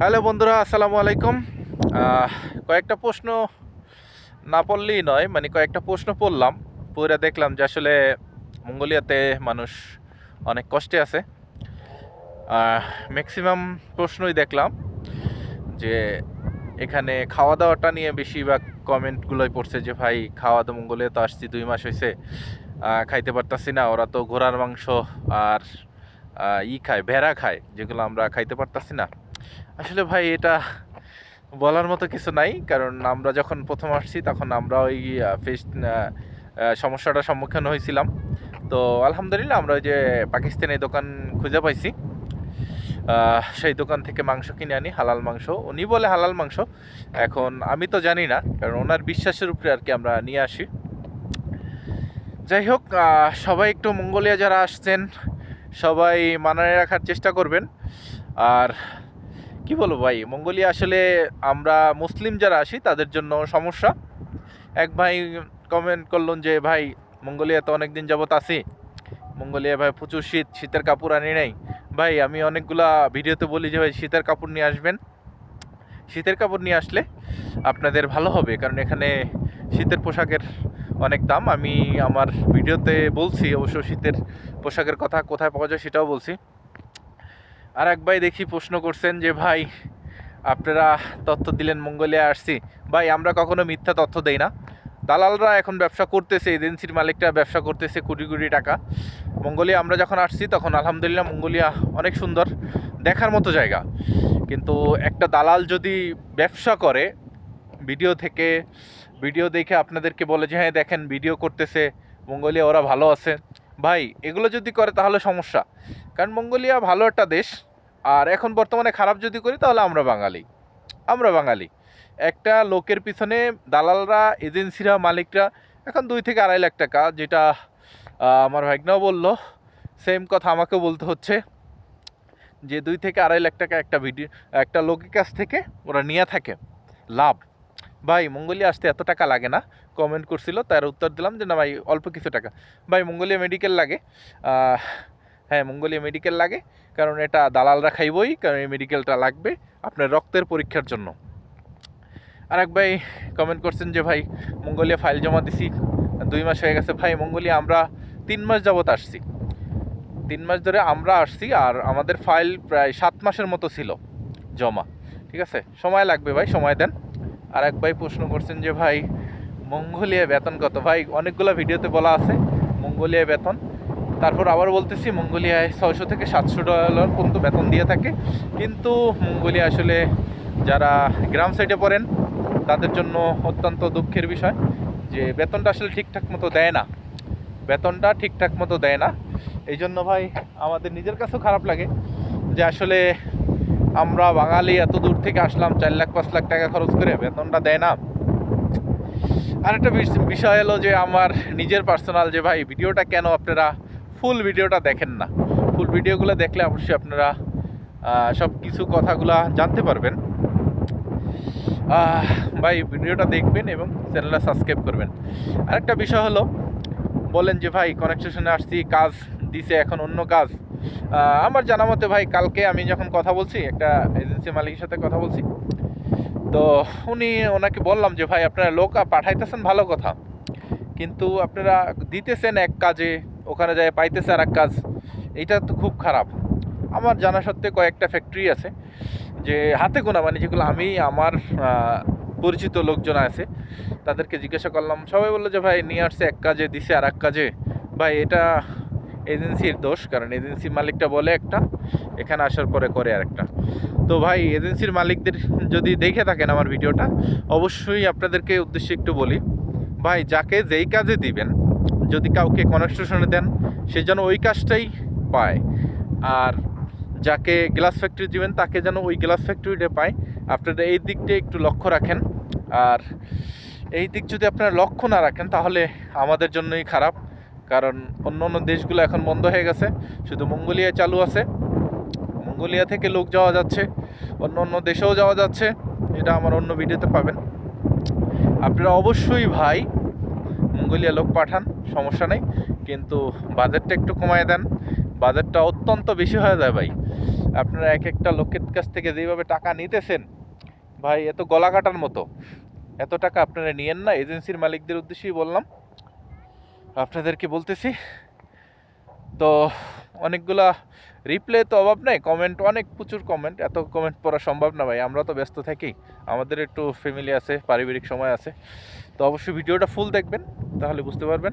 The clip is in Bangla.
হ্যালো বন্ধুরা, আসসালামু আলাইকুম। কয়েকটা প্রশ্ন না পড়লেই নয় মানে কয়েকটা প্রশ্ন পড়লাম, পড়ে দেখলাম যে আসলে মঙ্গোলিয়াতে মানুষ অনেক কষ্টে আছে। ম্যাক্সিমাম প্রশ্নই দেখলাম যে এখানে খাওয়া দাওয়াটা নিয়ে বেশিরভাগ কমেন্টগুলোই পড়ছে যে, ভাই খাওয়া দাওয়া মঙ্গোলিয়া তো আসছি, দুই মাস হয়েছে খাইতে পারতাছি না, ওরা তো ঘোড়ার মাংস আর ই খায়, ভেড়া খায়, যেগুলো আমরা খাইতে পারতাছি না। আসলে ভাই, এটা বলার মতো কিছু নাই। কারণ আমরা যখন প্রথম আসছি, তখন আমরা ওই ফেস সমস্যাটার সম্মুখীন হয়েছিলাম। তো আলহামদুলিল্লাহ আমরা ওই যে পাকিস্তানি দোকান খুঁজে পাইছি। সেই দোকান থেকে মাংস কিনে আনি, হালাল মাংস। উনি বলে হালাল মাংস। এখন আমি তো জানি না, কারণ ওনার বিশ্বাসের উপরে আর কি আমরা নিয়ে আসি। যাই হোক সবাই একটু মঙ্গোলিয়া যারা আসছেন, সবাই মানায় রাখার চেষ্টা করবেন। আর কি বলব ভাই? মঙ্গোলিয়া আসলে আমরা মুসলিম যারা আসি, তাদের জন্য সমস্যা। এক ভাই কমেন্ট করলেন যে, ভাই, মঙ্গোলিয়া তো অনেক দিন যাবত আছি। মঙ্গোলিয়া ভাই প্রচুর শীত, শীতের কাপড় আনি নাই। ভাই, আমি অনেকগুলা ভিডিওতে বলি যে, ভাই, শীতের কাপড় নিয়ে আসবেন। শীতের কাপড় নিয়ে আসলে আপনাদের ভালো হবে, কারণ এখানে শীতের পোশাকের অনেক দাম। আমি আমার ভিডিওতে বলছি, অবশ্য শীতের পোশাকের কথা কোথায় পাওয়া যায় সেটাও বলছি। আর এক ভাই দেখি প্রশ্ন করছেন যে, ভাই, আপনারা তথ্য দিলেন মঙ্গোলিয়া আসছি ভাই, আমরা কখনো মিথ্যা তথ্য দেই না। দালালরা এখন ব্যবসা করতেছে, এজেন্সির মালিকরা ব্যবসা করতেছে কোটি কোটি টাকা। মঙ্গোলিয়া আমরা যখন আসছি, তখন আলহামদুলিল্লাহ মঙ্গলিয়া অনেক সুন্দর, দেখার মতো জায়গা। কিন্তু একটা দালাল যদি ব্যবসা করে, ভিডিও থেকে, ভিডিও দেখে আপনাদেরকে বলে যে হ্যাঁ দেখেন, ভিডিও করতেছে, মঙ্গোলিয়া ওরা ভালো আছে। ভাই, এগুলো যদি করে তাহলে সমস্যা। কারণ মঙ্গোলিয়া ভালো একটা দেশ আর এখন বর্তমানে খারাপ যদি করি, তাহলে আমরা বাঙালি। আমরা বাঙালি। একটা লোকের পিছনে দালালরা, এজেন্সিরা, মালিকরা, এখন দুই থেকে আড়াই লাখ টাকা, যেটা আমার ভাগনাও বলল সেম কথা আমাকেও বলতে হচ্ছে, যে দুই থেকে আড়াই লাখ টাকা একটা ভিডিও একটা লোকের কাছ থেকে ওরা নিয়ে থাকে। লাভ। ভাই, মঙ্গোলিয়া আসতে এত টাকা লাগে না? কমেন্ট করছিল, তার উত্তর দিলাম যে, না ভাই, অল্প কিছু টাকা। ভাই, মঙ্গোলিয়া মেডিকেল লাগে। হ্যাঁ মঙ্গোলিয়া মেডিকেল লাগে, কারণ এটা দালালরা খাইবই, কারণ এই মেডিকেলটা লাগবে আপনার রক্তের পরীক্ষার জন্য। আর এক ভাই কমেন্ট করছেন যে, ভাই, মঙ্গোলিয়া ফাইল জমা দিছি, দুই মাস হয়ে গেছে। ভাই, মঙ্গোলিয়া আমরা তিন মাস যাবৎ আসছি। তিন মাস ধরে আমরা আসছি আর আমাদের ফাইল প্রায় সাত মাসের মতো ছিল জমা। ঠিক আছে? সময় লাগবে ভাই, সময় দেন। আর এক ভাই প্রশ্ন করছেন যে, ভাই, মঙ্গোলিয়া বেতন কত? ভাই, অনেকগুলো ভিডিওতে বলা আছে, মঙ্গোলিয়া বেতন। তারপর আবার বলতেছি, মঙ্গোলিয়ায় ছয়শো থেকে সাতশো ডলার পর্যন্ত বেতন দিয়ে থাকে। কিন্তু মঙ্গোলিয়া আসলে যারা গ্রাম সাইডে পড়েন, তাদের জন্য অত্যন্ত দুঃখের বিষয় যে বেতনটা আসলে ঠিকঠাক মতো দেয় না। বেতনটা ঠিকঠাক মতো দেয় না। এই জন্য ভাই, আমাদের নিজের কাছেও খারাপ লাগে যে আসলে আমরা বাঙালি এত দূর থেকে আসলাম, চার লাখ, পাঁচ লাখ টাকা খরচ করে বেতনটা দেয় না। আরেকটা বিষ- বিষয় হলো যে আমার নিজের পার্সোনাল যে ভাই, ভিডিওটা কেন আপনারা ফুল ভিডিওটা দেখেন না। ফুল ভিডিওগুলো দেখলে অবশ্যই আপনারা সব কিছু কথাগুলা জানতে পারবেন। ভাই, ভিডিওটা দেখবেন এবং চ্যানেলটা সাবস্ক্রাইব করবেন। আরেকটা বিষয় হলো, বলেন যে, ভাই কনেকশনে আসছি, কাজ দিছে, এখন অন্য কাজ। আমার জানা মতে, ভাই, কালকে আমি যখন কথা বলছি, একটা এজেন্সি মালিকের সাথে কথা বলছি, তো উনি ওনাকে বললাম যে, ভাই, আপনারা লোক পাঠাইতেছেন ভালো কথা, কিন্তু আপনারা দিতেছেন এক কাজে ওখানে যায়, পাইতেছে আর এক কাজ। এইটা তো খুব খারাপ। আমার জানা সত্ত্বে কয়েকটা ফ্যাক্টরি আছে যে হাতে গোনা মানে যেগুলো আমি, আমার পরিচিত লোকজন আছে, তাদেরকে জিজ্ঞাসা করলাম। সবাই বলল যে, ভাই, নিয়ে আসছে এক কাজে, দিছে আর এক কাজে। ভাই, এটা এজেন্সির দোষ, কারণ এজেন্সির মালিকটা বলে একটা, এখানে আসার পরে করে আরেকটা তো ভাই, এজেন্সির মালিকদের যদি দেখে থাকেন আমার ভিডিওটা, অবশ্যই আপনাদেরকে উদ্দেশ্যে একটু বলি, ভাই, যাকে যেই কাজে দিবেন যদি কাউকে কনস্ট্রাকশনে দেন, সে যেন ওই কাজটাই পায়। আর যাকে গ্লাস ফ্যাক্টরি দিবেন, তাকে যেন ওই গ্লাস ফ্যাক্টরিটা পায়। আপনারা এই দিকটা একটু লক্ষ্য রাখেন। আর এই দিক যদি আপনারা লক্ষ্য না রাখেন, তাহলে আমাদের জন্যই খারাপ। কারণ অন্য অন্য দেশগুলো এখন বন্ধ হয়ে গেছে। শুধু মঙ্গোলিয়া চালু আছে। মঙ্গোলিয়া থেকে লোক যাওয়া যাচ্ছে। অন্য অন্য দেশেও যাওয়া যাচ্ছে। এটা আমার অন্য ভিডিওতে পাবেন। আপনারা অবশ্যই ভাই মঙ্গোলিয়া লোক পাঠান। সমস্যা নেই, কিন্তু বাজেটটা একটু কমায় দেন। বাজেটটা অত্যন্ত বেশি হয়ে যায় ভাই। আপনারা এক একটা লোকের কাছ থেকে যেভাবে টাকা নিতেছেন, ভাই এত গলা কাটার মতো। এত টাকা আপনারা নিয়েন না, এজেন্সির মালিকদের উদ্দেশ্যেই বললাম। আপনাদেরকে বলতেছি, তো অনেকগুলা রিপ্লে তো অভাব নেই কমেন্ট অনেক প্রচুর কমেন্ট এত কমেন্ট পড়া সম্ভব না ভাই, আমরা তো ব্যস্ত থাকি। আমাদের একটু ফ্যামিলি আছে, পারিবারিক সময় আছে। তো অবশ্যই ভিডিওটা ফুল দেখবেন, তাহলে বুঝতে পারবেন।